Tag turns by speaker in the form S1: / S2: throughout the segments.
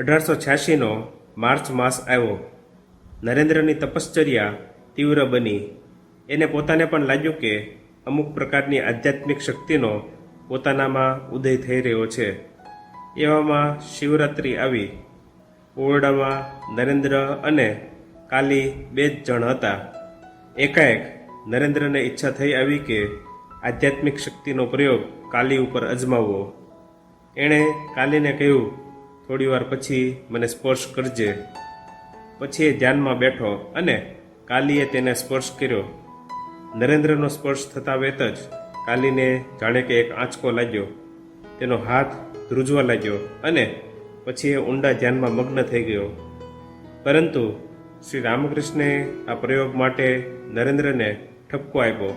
S1: અઢારસો છ્યાસીનો માર્ચ માસ આવ્યો. નરેન્દ્રની તપશ્ચર્યા તીવ્ર બની. એને પોતાને પણ લાગ્યું કે અમુક પ્રકારની આધ્યાત્મિક શક્તિનો પોતાનામાં ઉદય થઈ રહ્યો છે. એવામાં શિવરાત્રિ આવી. ઓરડામાં નરેન્દ્ર અને કાલી બે જ જણ હતા. એકાએક નરેન્દ્રને ઈચ્છા થઈ આવી કે આધ્યાત્મિક શક્તિનો પ્રયોગ કાલી ઉપર અજમાવવો. એણે કાલીને કહ્યું થોડીવાર પછી મને સ્પર્શ કરજે. પછી એ ધ્યાનમાં બેઠો અને કાલીએ તેને સ્પર્શ કર્યો. નરેન્દ્રનો સ્પર્શ થતા વેત જ કાલીને જાણે કે એક આંચકો લાગ્યો. તેનો હાથ ધ્રુજવા લાગ્યો અને પછી એ ઊંડા ધ્યાનમાં મગ્ન થઈ ગયો. પરંતુ શ્રી રામકૃષ્ણે આ પ્રયોગ માટે નરેન્દ્રને ઠપકો આપ્યો.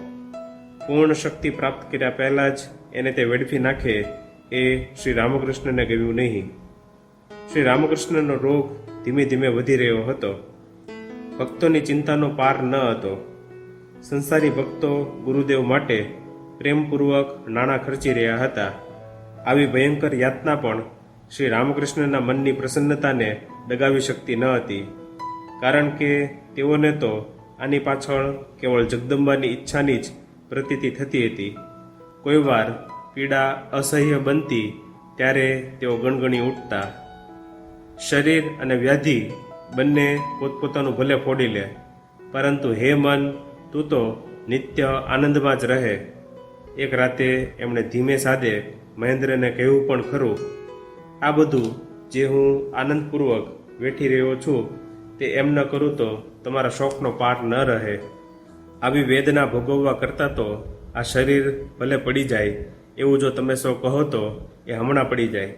S1: પૂર્ણ શક્તિ પ્રાપ્ત કર્યા પહેલાં જ એને તે વેડફી નાખે એ શ્રી રામકૃષ્ણને ગમ્યું નહીં. શ્રી રામકૃષ્ણનો રોગ ધીમે ધીમે વધી રહ્યો હતો. ભક્તોની ચિંતાનો પાર ન હતો. સંસારી ભક્તો ગુરુદેવ માટે પ્રેમપૂર્વક નાણાં ખર્ચી રહ્યા હતા. આવી ભયંકર યાતના પણ શ્રી રામકૃષ્ણના મનની પ્રસન્નતાને દગાવી શકતી ન હતી. કારણ કે તેઓને તો આની પાછળ કેવળ જગદંબાની ઈચ્છાની જ પ્રતીતિ થતી હતી. કોઈવાર પીડા અસહ્ય બનતી ત્યારે તેઓ ગણગણી ઉઠતા શરીર અને વ્યાધિ બંને પોતપોતાનું ભલે ફોડી લે, પરંતુ હે મન, તું તો નિત્ય આનંદમાં જ રહે. એક રાતે એમણે ધીમે સાદે મહેન્દ્રને કહેવું પણ ખરું, આ બધું જે હું આનંદપૂર્વક વેઠી રહ્યો છું, તે એમ ન કરું તો તમારા શોખનો પાઠ ન રહે. આવી વેદના ભોગવવા કરતાં તો આ શરીર ભલે પડી જાય, એવું જો તમે સૌ કહો તો એ હમણાં પડી જાય.